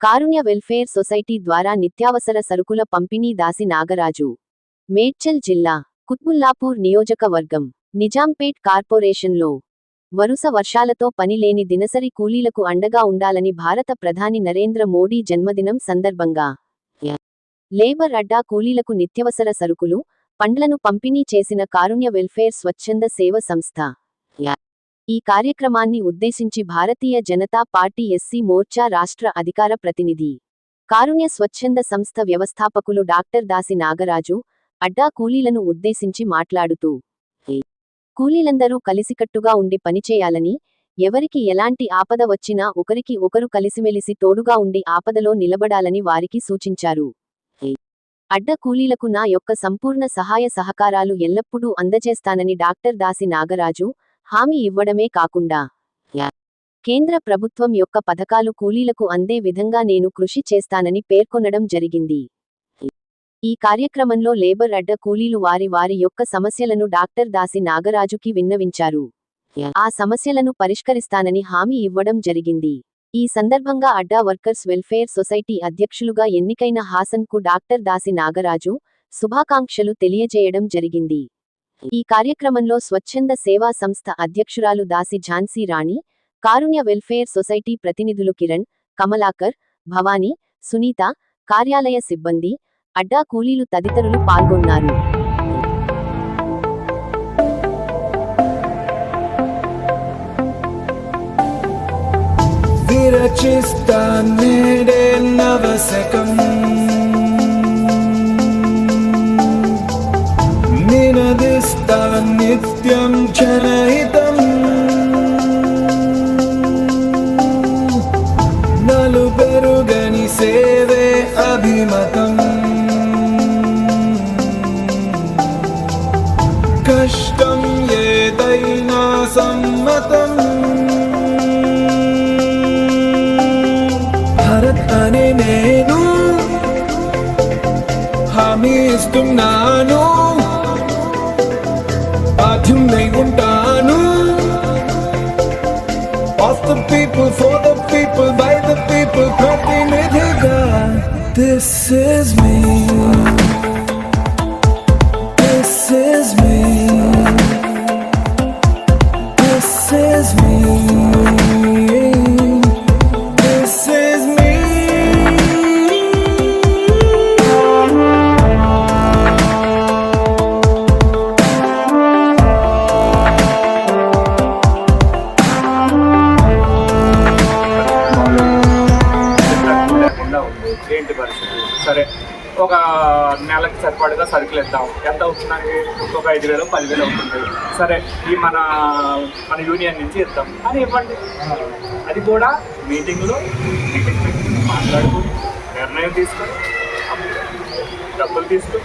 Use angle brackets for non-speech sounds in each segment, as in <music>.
కారుణ్య welfare society ద్వారా నిత్యావసర సరుకుల పంపిణీ దాసి నాగరాజు. మేడ్చల్ జిల్లా కుత్బుల్లాపూర్ నియోజకవర్గం నిజాంపేట్ కార్పొరేషన్లో. వరుస వర్షాలతో పనిలేని దినసరి కూలీలకు అండగా ఉండాలని భారత ప్రధాని నరేంద్ర మోడీ జన్మదినం సందర్భంగా. లేబర్ అడ్డా కూలీలకు నిత్యవసర సరుకులు పండ్లను పంపిణీ చేసిన కారుణ్య వెల్ఫేర్ స్వచ్ఛంద సేవ సంస్థ. ఈ కార్యక్రమాన్ని ఉద్దేశించి భారతీయ జనతా పార్టీ ఎస్సీ మోర్చా రాష్ట్ర అధికార ప్రతినిధి కారుణ్య స్వచ్ఛంద సంస్థ వ్యవస్థాపకులు డాక్టర్ దాసి నాగరాజు అడ్డా కూలీలను ఉద్దేశించి మాట్లాడుతూ కూలీలందరూ కలిసికట్టుగా ఉండి పనిచేయాలని ఎవరికి ఎలాంటి ఆపద వచ్చినా ఒకరికి ఒకరు కలిసిమెలిసి తోడుగా ఉండి ఆపదలో నిలబడాలని వారికి సూచించారు. అడ్డ కూలీలకు నా యొక్క సంపూర్ణ సహాయ సహకారాలు ఎల్లప్పుడూ అందజేస్తానని డాక్టర్ దాసి నాగరాజు హామీ ఇవ్వడమే కాకుండా కేంద్ర ప్రభుత్వం యొక్క పథకాలు కూలీలకు అందే విధంగా నేను కృషి చేస్తానని పేర్కొనడం జరిగింది. ఈ కార్యక్రమంలో లేబర్ అడ్డ కూలీలు వారి వారి యొక్క సమస్యలను డాక్టర్ దాసి నాగరాజుకి విన్నవించారు. ఆ సమస్యలను పరిష్కరిస్తానని హామీ ఇవ్వడం జరిగింది. ఈ సందర్భంగా అడ్డా వర్కర్స్ వెల్ఫేర్ సొసైటీ అధ్యక్షులుగా ఎన్నికైన హాసన్కు డాక్టర్ దాసి నాగరాజు శుభాకాంక్షలు తెలియజేయడం జరిగింది. ఈ కార్యక్రమంలో స్వచ్ఛంద సేవా సంస్థ అధ్యక్షురాలు దాసి ఝాన్సీ రాణి కారుణ్య వెల్ఫేర్ సొసైటీ ప్రతినిధులు కిరణ్ కమలాకర్ భవానీ సునీత కార్యాలయ సిబ్బంది అడ్డా కూలీలు తదితరులు పాల్గొన్నారు. విరచిస్తా నేడే నిత్యం జనహితం నలు పెరుగని సేవే అభిమతం. కష్టం ఏదైనా సమ్మతం. భారత్ అనే నేను హామీ ఇస్తున్నాను. people, for the people, by the people, Pratinidhiga. This is me. This is me. This is me. వేల సరుకులు ఇద్దాం. ఎంత అవుతుందని ఒక ఐదు వేలు పదివేలు అవుతుంది. సరే ఈ మన మన యూనియన్ నుంచి ఇద్దాం. అని ఇవ్వండి. అది కూడా మీటింగ్లో మీటింగ్ పెట్టి మాట్లాడుకుని నిర్ణయం తీసుకొని డబ్బులు తీసుకొని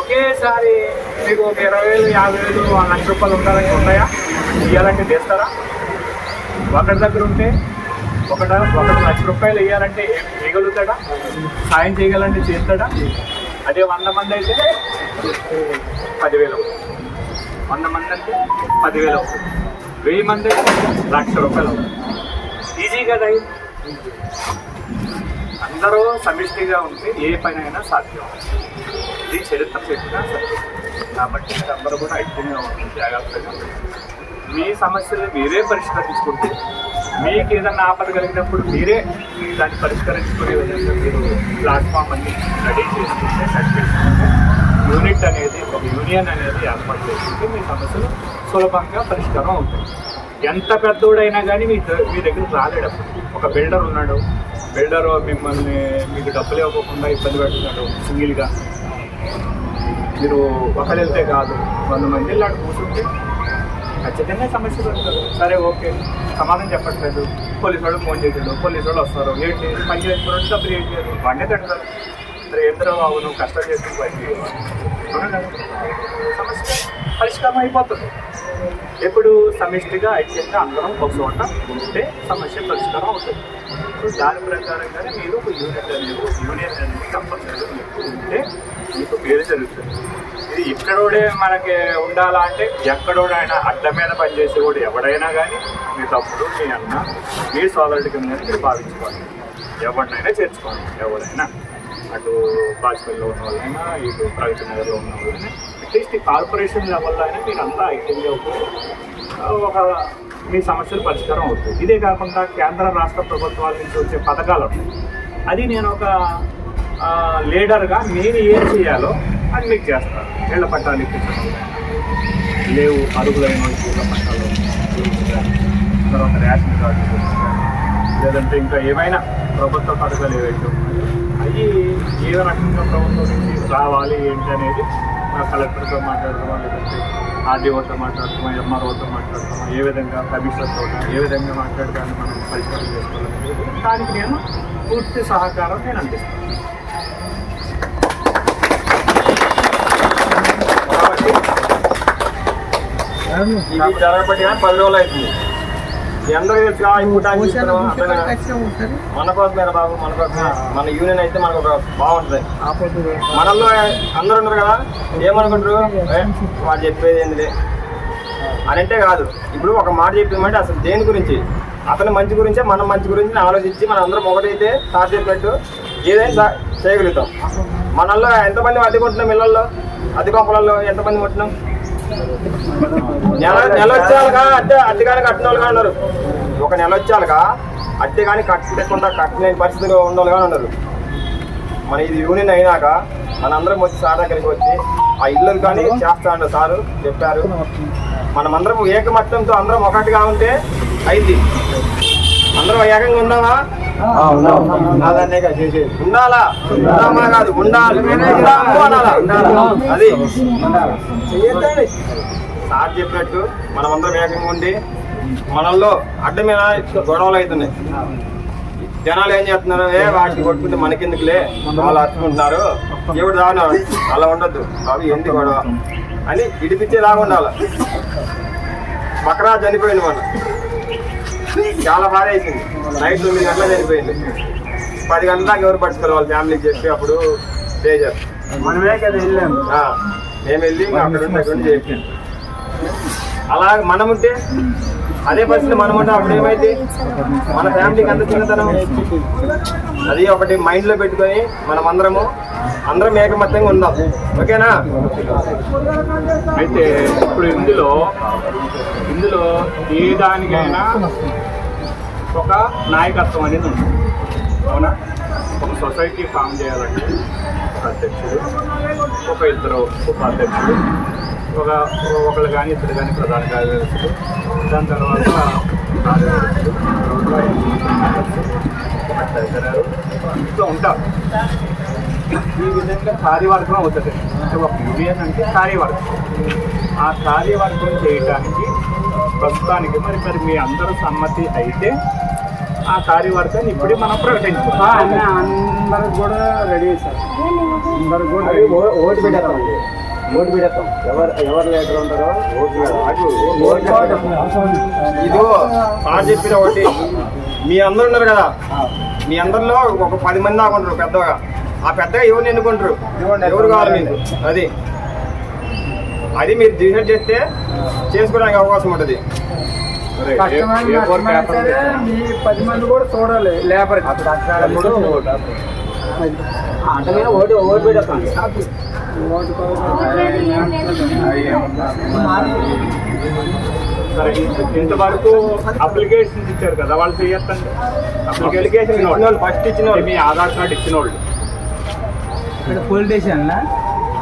ఒకేసారి మీకు ఒక ఇరవై వేలు యాభై వేలు లక్ష రూపాయలు ఉండాలని ఉన్నాయా ఇవ్వాలంటే చేస్తారా ఒకరి దగ్గర ఉంటే ఒకట? ఒకటి లక్ష రూపాయలు వేయాలంటే వేయగలుగుతాడా సాయం చేయగలంటే చేస్తాడా? అదే వంద మంది అయితే పదివేలు. వంద మంది అంటే పదివేలు. అవుతుంది వెయ్యి మంది అయితే లక్ష రూపాయలు. అవుతుంది ఈజీ కదా అందరూ సమిష్టిగా ఉంటే ఏ పని అయినా సాధ్యం. ఇది చరిత్ర చెప్పినా సత్యం కాబట్టి అందరూ కూడా ఐక్యంగా ఉంటుంది జాగ్రత్తగా. మీ సమస్యలు మీరే పరిష్కరించుకుంటే మీకు ఏదన్నా ఆపద కలిగినప్పుడు మీరే దాన్ని పరిష్కరించుకునే విధంగా మీరు ప్లాట్ఫామ్ అన్ని రెడీ చేసుకుంటే యూనిట్ అనేది ఒక యూనియన్ అనేది ఏర్పాటు చేసుకుంటే మీ సమస్యలు సులభంగా పరిష్కారం అవుతాయి. ఎంత పెద్దోడైనా కానీ మీ మీ దగ్గరకు రాలేడు ఒక బిల్డర్ ఉన్నాడు. బిల్డర్ మిమ్మల్ని మీకు డబ్బులు ఇవ్వకుండా ఇబ్బంది పెడుతున్నాడు సింగిల్గా. మీరు ఒకరు వెళ్తే కాదు వంద మంది వెళ్ళి కూర్చుంటే ఖచ్చితంగా సమస్య పెడతారు సరే ఓకే. సమాధానం చెప్పట్లేదు. పోలీసు వాళ్ళు ఫోన్ చేసాడు పోలీసు వాళ్ళు వస్తారు. ఏంటి? పని చేసుకున్నాడు డబ్బులు ఏం చేయరు బండి తిడతారు. సరే ఎందరో బాబు నువ్వు కష్టం చేసి పని సమస్య పరిష్కారం అయిపోతుంది. ఎప్పుడు సమిష్టిగా ఐక్యంగా అందరం ఒక చోట ఉంటే సమస్య పరిష్కారం అవుతుంది. దాని ప్రకారంగానే మీరు ఒక యూనిట్ అనేది యూనియన్ అనేది కంపల్సరీ మీకు ఉంటే మీకు పేరు జరుగుతుంది ఇక్కడోడే మనకి ఉండాలా అంటే ఎక్కడోడైనా అడ్డ మీద పనిచేసేవాడు ఎవడైనా కానీ మీ తమ్ముడు మీ అన్న మీ సోదరుడి కింద మీరు భావించుకోండి ఎవరినైనా చేర్చుకోండి ఎవరైనా. అటు బాజ్పేయిలో ఉన్న వాళ్ళైనా ఇటు ప్రగతి నగర్లో ఉన్న వాళ్ళైనా అట్లీస్ట్ ఈ కార్పొరేషన్ లెవెల్లో అయినా మీరు అంతా ఐక్యంగా ఒక మీ సమస్యలు పరిష్కారం అవుతుంది ఇదే కాకుండా కేంద్ర రాష్ట్ర ప్రభుత్వాల నుంచి వచ్చే పథకాలు ఉన్నాయి అది నేను ఒక లీడర్గా నేను ఏం చేయాలో అది మీకు చేస్తాను. ఇళ్ళ పట్టాలు ఇప్పించడం లేవు అరుగులైన ఇళ్ళ పట్టాలు తర్వాత రేషన్ కార్డు లేదంటే ఇంకా ఏమైనా ప్రభుత్వ పథకాలు ఏవైతే అవి ఏ రకంగా ప్రభుత్వం నుంచి రావాలి ఏంటి అనేది కలెక్టర్తో మాట్లాడతామా లేదంటే ఆర్డీఓతో మాట్లాడతామా ఎంఆర్ఓతో మాట్లాడతామా ఏ విధంగా కమిషనర్తో ఏ విధంగా మాట్లాడడానికి మనం పరిష్కారం చేసుకోవాలనేది దానికి నేను పూర్తి సహకారం నేను అందిస్తాను కాబట్టి ఇది జరగబట్టి పది రోజులు అవుతుంది. కదా? మన కోసమే బాబు మన కోసమే. మన యూనియన్ అయితే మనకు ఒక బాగుంటుంది. మనల్లో అందరూ ఉన్నారు కదా ఏమనుకుంటారు? వాడు చెప్పేది ఏంటిది? అని అంటే కాదు. ఇప్పుడు ఒక మాట చెప్పిమంటే అసలు దేని గురించి? అతని మంచి గురించే మనం మంచి గురించి ఆలోచించి మన అందరం ఒకటైతే సార్ చెప్పినట్టు ఏదైనా చేయగలుగుతాం. మనల్లో ఎంతమంది అద్దె కొంటున్నాం ఇళ్ళల్లో? అద్దె కొంపలలో ఎంతమంది కొంటున్నాం నెల నెల వచ్చాక అద్దె అద్దె కానీ కట్టిన వాళ్ళుగా ఉన్నారు. ఒక నెల వచ్చాక అద్దె కానీ కట్టకుండా కట్టలేని పరిస్థితిలో ఉన్న ఉన్నారు. మన ఇది యూనియన్ అయినాక మనందరం వచ్చి సార్ దగ్గరికి వచ్చి ఆ ఇల్లు కానీ చేస్తా అన్నారు సారు చెప్పారు. మనమందరం ఏకమత్యంతో అందరం ఒకటిగా ఉంటే అయింది. అందరం ఏకంగా ఉన్నావా ఉండాలా? ఉండామా కాదు ఉండాలి. అది. సార్ చెప్పినట్టు మనమందరం ఏకంగా ఉండి మనల్లో అడ్డమైన గొడవలు అవుతున్నాయి? జనాలు ఏం చేస్తున్నారు? ఏ వాటిని కొట్టుకుంటే మనకెందుకులే? వాళ్ళు అర్చుకుంటున్నారు. ఎవడు రాను? అలా ఉండద్దు. అవి ఎందుకు గొడవ? అని ఇడిపించేలాగా ఉండాలి. బక్రా చనిపోయింది మన చాలా బాధ వేసింది నైట్ తొమ్మిది గంటలకు చనిపోయింది పది గంటల దాకా ఎవరు పట్టుకోరు వాళ్ళ ఫ్యామిలీకి చెప్పి అప్పుడు చేశారు మనమే కదా వెళ్ళాము. మేము వెళ్ళి అక్కడ ఉండి అక్కడ ఉండి చెప్పాం అలా మనం ఉంటే అదే పరిస్థితి మనం ఉంటే అప్పుడు ఏమైంది? మన ఫ్యామిలీకి అంత చిన్నతనం. అది ఒకటి మైండ్లో పెట్టుకొని మనం అందరము అందరం ఏకమత్యంగా ఉందాం. ఓకేనా? అయితే ఇప్పుడు ఇందులో ఇందులో ఏ దానికైనా ఒక నాయకత్వం అనేది ఉంది. అవునా? ఒక సొసైటీ ఫామ్ చేయాలంటే ఒక అధ్యక్షుడు ఒక ఇద్దరు ఉపాధ్యక్షుడు ఒక ఒకళ్ళు కానీ ఇద్దరు కానీ ప్రధాన కార్యదర్శులు దాని తర్వాత కార్యదర్శులు ఇట్లా ఉంటారు ఈ విధంగా కార్యవర్గం అవుతుంది. ఒక యూనియన్ అంటే కార్యవర్గం. ఆ కార్యవర్గం చేయడానికి ప్రస్తుతానికి మరి మరి మీ అందరూ సమ్మతి అయితే ఆ కార్యవర్గాన్ని ఇప్పుడే మనం ప్రకటించుకుంటాం అందరికి కూడా రెడీ సార్. కూడా ఓటు పెట్టేస్తాం ఓటు పెట్టేస్తాం ఎవరు ఎవరు లీడర్ ఉంటారో ఓటు పెట్టేస్తాం. ఓటు పెట్టేస్తాం. ఇదో సార్ చెప్పిన ఒకటి. మీ అందరు ఉన్నారు కదా? మీ అందరిలో ఒక పది మంది దాకా ఉంటారు పెద్దగా. ఆ పెద్దగా ఎవరిని ఎన్నుకుంటారు? ఎవరు కావాలి మీకు? అది. అది మీరు డిసైడ్ చేస్తే చేసుకోవడానికి అవకాశం ఉంటుంది. పది మంది కూడా చూడాలి లేబర్ తమ్ముడు ఓటు. అంటే మీద ఓటు ఓటు పెట్టేస్తాం సరే ఇంతవరకు అప్లికేషన్ ఇచ్చారు కదా వాళ్ళు చేయొద్దండి అప్లికేషన్ ఇచ్చిన వాళ్ళు ఫస్ట్ ఇచ్చిన వాళ్ళు మీ ఆధార్ కార్డు ఇచ్చిన వాళ్ళు పోలీస్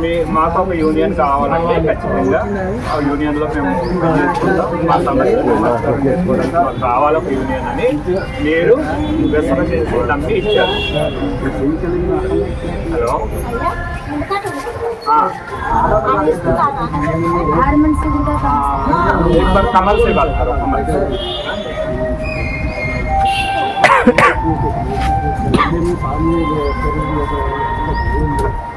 మీ మాకు ఒక యూనియన్ కావాలంటే ఖచ్చితంగా ఆ యూనియన్ లో మేము చేసుకుంటాం. మా సమస్యలు మేము పరిష్కారం చేసుకోవడానికి మాకు కావాలి ఒక యూనియన్ అని మీరు వ్యసన చేసి నమ్మి ఇచ్చారు హలో हाँ एक बार कमल से बात करो कमल से <coughs>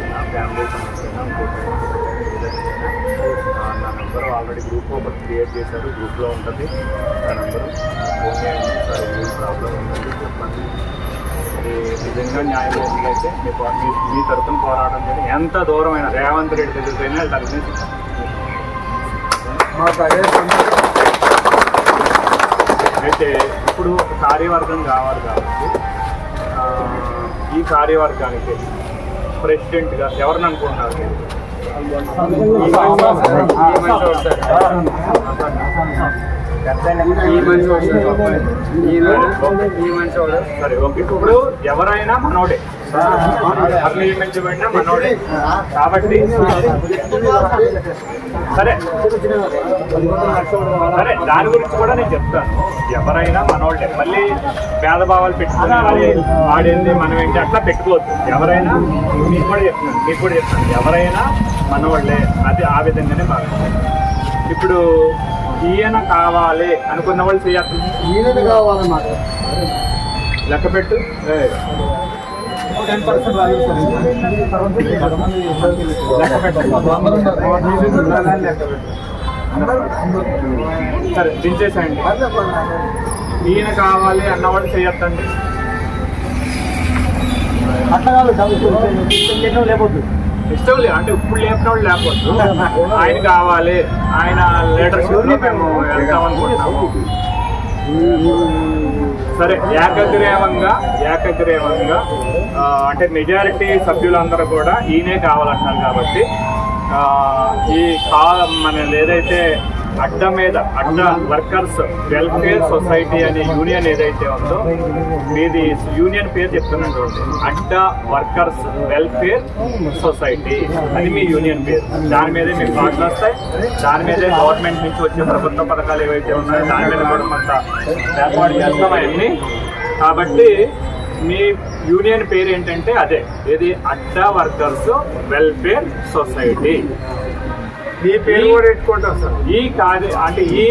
ఫ్యామిలీ సమస్య నా నెంబర్ ఆల్రెడీ గ్రూప్ ఒకటి క్రియేట్ చేశారు గ్రూప్లో ఉంటుంది నా నెంబరు ఫోన్ చేయండి సార్ ఈ ప్రాబ్లం ఉందండి చెప్పండి నిజంగా న్యాయం అయితే మీ మీ మీ పోరాటం చేయండి ఎంత దూరమైన రేవంత్ రెడ్డి దగ్గరైనా వెళ్తారు మాకు అదే అయితే ఇప్పుడు కార్యవర్గం కావాలి కాబట్టి ఈ కార్యవర్గానికి ప్రెసిడెంట్గా ఎవరిని అనుకుంటున్నారు? ఈ వాడు. సరే ఓకే. ఇప్పుడు ఎవరైనా మనోడే. నియమించబడిన మనోడే కాబట్టి సరే. సరే దాని గురించి కూడా నేను చెప్తాను. ఎవరైనా మనోళ్ళే మళ్ళీ భేదభావాలు పెట్టుకుని ఆడింది మనం ఏంటి అట్లా పెట్టుకోవద్దు. ఎవరైనా మీకు కూడా చెప్తున్నాను మీకు కూడా చెప్తున్నాను ఎవరైనా మనోళ్ళే అది ఆ విధంగానే బాగుంటుంది ఇప్పుడు ఈయన కావాలి అనుకున్న వాళ్ళు చేయాలి. ఈయనది కావాలన్నమాట. లెక్క పెట్టు. టెన్ పర్సెంట్ సరే దించేసేయండి. ఈయన కావాలి అన్నవాళ్ళు చేయొద్దండి. లేకపోతే. ఇష్టం లేదు అంటే ఇప్పుడు లేపిన వాళ్ళు లేకపోతే. ఆయన కావాలి ఆయన లీడర్షిప్లో మేము వెళ్తాం అనుకుంటున్నాము. సరే ఏకగ్రీవంగా ఏకగ్రీవంగా అంటే మెజారిటీ సభ్యులందరూ కూడా ఈయనే కావాలంటున్నారు కాబట్టి ఈ కా మన ఏదైతే అడ్డ మీద అడ్డ వర్కర్స్ వెల్ఫేర్ సొసైటీ అనే యూనియన్ ఏదైతే ఉందో మీది యూనియన్ పేరు చెప్తున్నాను చూడండి. అడ్డ వర్కర్స్ వెల్ఫేర్ సొసైటీ అది మీ యూనియన్ పేరు. దాని మీదే మీకు కార్డులు వస్తాయి. దాని మీదే గవర్నమెంట్ నుంచి వచ్చే ప్రభుత్వ పథకాలు ఏవైతే ఉన్నాయో దాని మీద కూడా కొంత ఏర్పాటు చేస్తాం అవన్నీ. కాబట్టి మీ యూనియన్ పేరు ఏంటంటే అదే. ఇది అడ్డా వర్కర్స్ వెల్ఫేర్ సొసైటీ. ఈ కార్య అంటే ఈ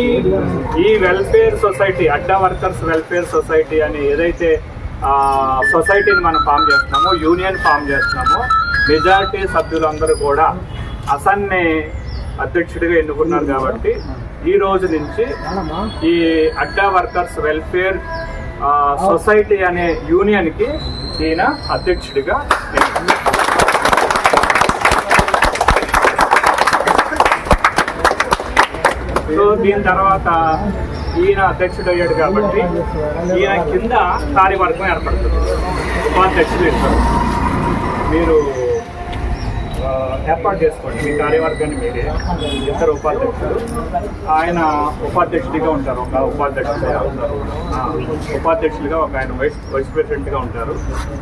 ఈ వెల్ఫేర్ సొసైటీ అడ్డా వర్కర్స్ వెల్ఫేర్ సొసైటీ అని ఏదైతే సొసైటీని మనం ఫామ్ చేస్తున్నామో యూనియన్ ఫామ్ చేస్తున్నామో మెజారిటీ సభ్యులందరూ కూడా అసన్ని అధ్యక్షుడిగా ఎన్నుకున్నారు కాబట్టి ఈ రోజు నుంచి ఈ అడ్డా వర్కర్స్ వెల్ఫేర్ సొసైటీ అనే యూనియన్కి ఈయన అధ్యక్షుడిగా సో దీని తర్వాత ఈయన అధ్యక్షుడు అయ్యాడు కాబట్టి ఈయన కింద కార్యవర్గం ఏర్పడుతుంది. ఉపాధ్యక్షుడు ఇస్తారు మీరు ఏర్పాటు చేసుకోండి. మీ కార్యవర్గాన్ని మీరే. ఇద్దరు ఉపాధ్యక్షులు. ఆయన ఉపాధ్యక్షుడిగా ఉంటారు. ఒక ఉపాధ్యక్షుడిగా ఉంటారు. ఉపాధ్యక్షుడిగా ఉపాధ్యక్షులుగా ఒక ఆయన వైస్ వైస్ ప్రెసిడెంట్గా ఉంటారు.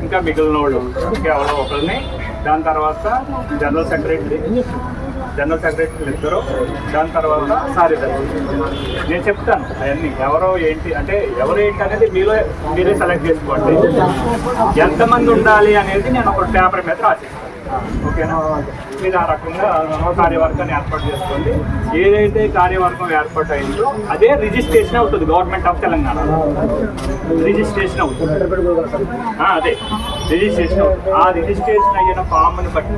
ఇంకా మిగిలిన వాళ్ళు ఇంకా ఎవరో ఒకరిని. దాని తర్వాత జనరల్ సెక్రటరీ. జనరల్ సెక్రటరీలు ఇద్దరు. దాని తర్వాత కార్యదర్శి నేను చెప్తాను అవన్నీ. ఎవరో ఏంటి అంటే ఎవరు ఏంటి అనేది మీలో మీరే సెలెక్ట్ చేసుకోండి. ఎంతమంది ఉండాలి అనేది నేను ఒక పేపర్ మీద రాసిస్తాను. ఓకేనా? మీరు ఆ రకంగా కార్యవర్గాన్ని ఏర్పాటు చేసుకోండి. ఏదైతే కార్యవర్గం ఏర్పాటు అయిందో అదే రిజిస్ట్రేషన్ అవుతుంది గవర్నమెంట్ ఆఫ్ తెలంగాణ రిజిస్ట్రేషన్ అవుతుంది. అదే. రిజిస్ట్రేషన్ అవుతుంది. ఆ రిజిస్ట్రేషన్ అయిన ఫామ్ని బట్టి